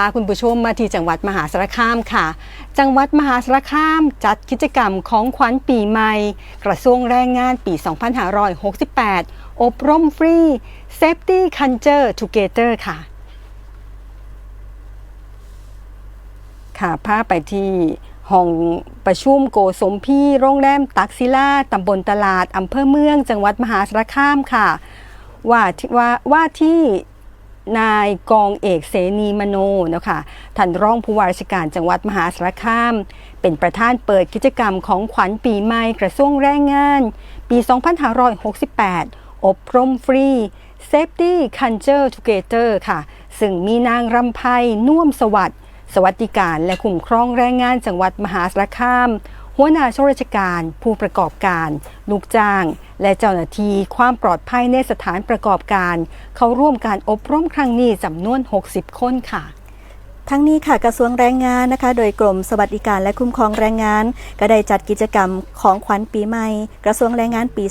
าคุณผู้ชมมาที่จังหวัดมหาสารคามค่ะ จังหวัดมหาสารคามจัดกิจกรรมของขวัญปีใหม่ กระทรวงแรงงานปี 2568 อบรมฟรี Safety Culture Together ค่ะ ค่ะพาไปที่ห้องประชุมโกสมพี่โรงแรมตักศิลาตำบลตลาดอำเภอเมือง จังหวัดมหาสารคามค่ะว่าว่าว่าที่ นายกองเอกเสนีมโนนะคะท่านรองผู้ว่าราชการจังหวัดมหาสารคาม เป็นประธานเปิดกิจกรรมของขวัญปีใหม่กระทรวงแรงงาน ปี 2568 อบรมฟรี Safety Culture Together ค่ะ ซึ่งมีนางรำไพน่วมสวัสดิ์สวัสดิการและคุ้มครองแรงงานจังหวัดมหาสารคาม หัวหน้าชราชการ ผู้ประกอบการ ลูกจ้าง และเจ้าหน้าที่ความปลอดภัยในสถานประกอบการ เข้าร่วมการอบรมครั้งนี้จำนวน 60 คนค่ะ ทั้งนี้ค่ะกระทรวงแรงงานนะคะ โดยกรมสวัสดิการและคุ้มครองแรงงาน ก็ได้จัดกิจกรรมของขวัญปีใหม่ กระทรวงแรงงานปี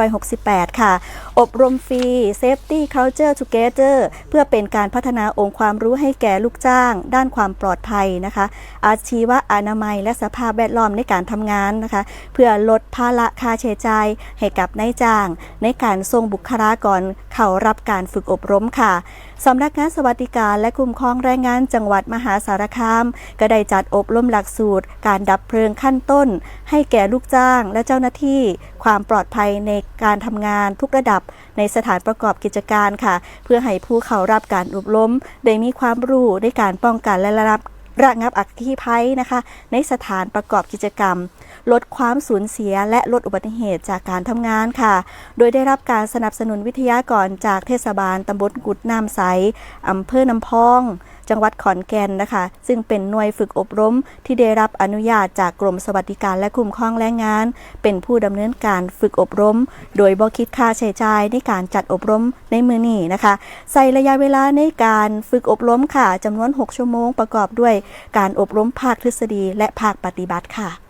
2568 ค่ะ อบรมฟรี Safety Culture Together เพื่อเป็นการพัฒนาองค์ความรู้ให้แก่ลูกจ้าง ด้านความปลอดภัยนะคะ อาชีวะอนามัย และสภาพแวดล้อมในการทำงานนะคะ เพื่อลดภาระค่าใช้จ่ายให้กับนายจ้าง ในการส่งบุคลากรเข้ารับการฝึกอบรมค่ะ สำนักงานสวัสดิการและคุ้มครองแรงงานจังหวัดมหาสารคาม ก็ได้จัดอบรมหลักสูตร การดับเพลิงขั้นต้น ให้แก่ลูกจ้างและเจ้าหน้าที่ ความปลอดภัยในการทำงานทุกระดับ ในสถานประกอบกิจการค่ะ เพื่อให้ผู้เข้ารับการอบรมได้มีความรู้ในการป้องกันและระงับ ระงับอัคคีภัยนะคะ ในสถานประกอบกิจกรรม ลดความสูญเสีย และลดอุบัติเหตุจากการทำงานค่ะ โดยได้รับการสนับสนุนวิทยากรจากเทศบาลตำบลกุดน้ำใสอำเภอน้ำพอง จังหวัดขอนแก่นนะคะ ซึ่งเป็นหน่วยฝึกอบรมที่ได้รับอนุญาตจากกรมสวัสดิการและคุ้มครองแรงงาน เป็นผู้ดำเนินการฝึกอบรม โดยบ่คิดค่าใช้จ่ายในการจัดอบรมในมือนี้นะคะ ใส่ระยะเวลาในการฝึกอบรมค่ะจำนวน 6 ชั่วโมงประกอบด้วยการอบรมภาคทฤษฎีและภาคปฏิบัติค่ะ